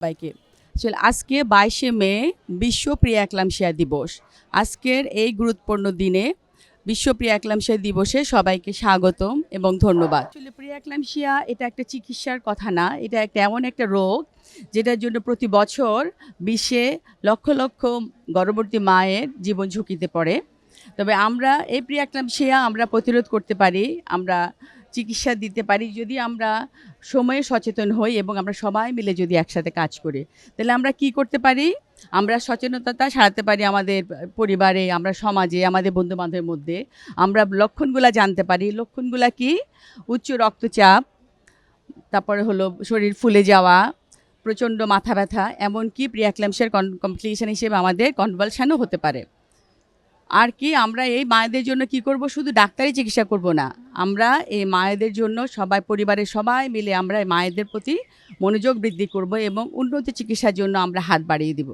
সবাইকে আসলে আজকে বাইশে মে বিশ্ব প্রিয় একলামশিয়া দিবস। আজকের এই গুরুত্বপূর্ণ দিনে বিশ্ব প্রিয় একলামশিয়া দিবসে সবাইকে স্বাগতম এবং ধন্যবাদ। আসলে প্রিয়া একলামশিয়া এটা একটা চিকিৎসার কথা না, এটা একটা এমন একটা রোগ যেটার জন্য প্রতি বছর বিশ্বে লক্ষ লক্ষ গর্ভবতী মায়ের জীবন ঝুঁকিতে পড়ে। তবে আমরা এই প্রিয় একলামশিয়া আমরা প্রতিরোধ করতে পারি, আমরা চিকিৎসা দিতে পারি, যদি আমরা সময়ে সচেতন হই এবং আমরা সবাই মিলে যদি একসাথে কাজ করি, তাহলে আমরা কি করতে পারি? আমরা সচেতনতা সারাতে পারি আমাদের পরিবারে, আমরা সমাজে, আমাদের বন্ধু বান্ধবের মধ্যে, আমরা লক্ষণগুলা জানতে পারি। লক্ষণগুলা কি? উচ্চ রক্তচাপ, তারপরে হলো শরীর ফুলে যাওয়া, প্রচণ্ড মাথা ব্যথা, এমনকি প্রিয়াক্লামসের কমপ্লিকেশন হিসেবে আমাদের কনভালশনও হতে পারে। আর কি, আমরা এই মায়েদের জন্য কি করব? শুধু ডাক্তারি চিকিৎসা করব না। আমরা এই মায়েদের জন্য সবাই, পরিবারের সবাই মিলে আমরা মায়েদের প্রতি মনোযোগ বৃদ্ধি করব এবং উন্নত চিকিৎসার জন্য আমরা হাত বাড়িয়ে দিব।